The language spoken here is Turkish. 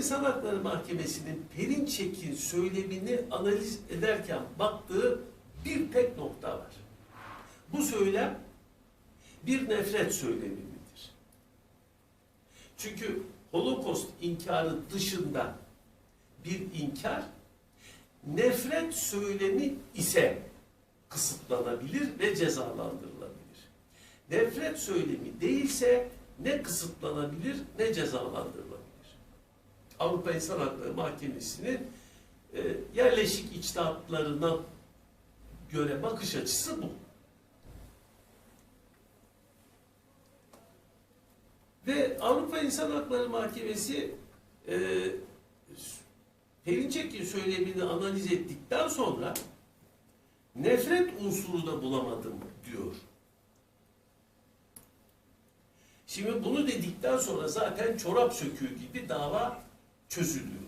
İnsan Hakları Mahkemesi'nin Perinçek'in söylemini analiz ederken baktığı bir tek nokta var. Bu söylem bir nefret söylemi midir? Çünkü Holocaust inkarı dışında bir inkar nefret söylemi ise kısıtlanabilir ve cezalandırılabilir. Nefret söylemi değilse ne kısıtlanabilir ne cezalandırılabilir. Avrupa İnsan Hakları Mahkemesi'nin e, yerleşik içtihatlarına göre bakış açısı bu. Ve Avrupa İnsan Hakları Mahkemesi e, Perinçek'in söylemini analiz ettikten sonra nefret unsuru da bulamadım diyor. Şimdi bunu dedikten sonra zaten çorap söküğü gibi dava çözülüyor.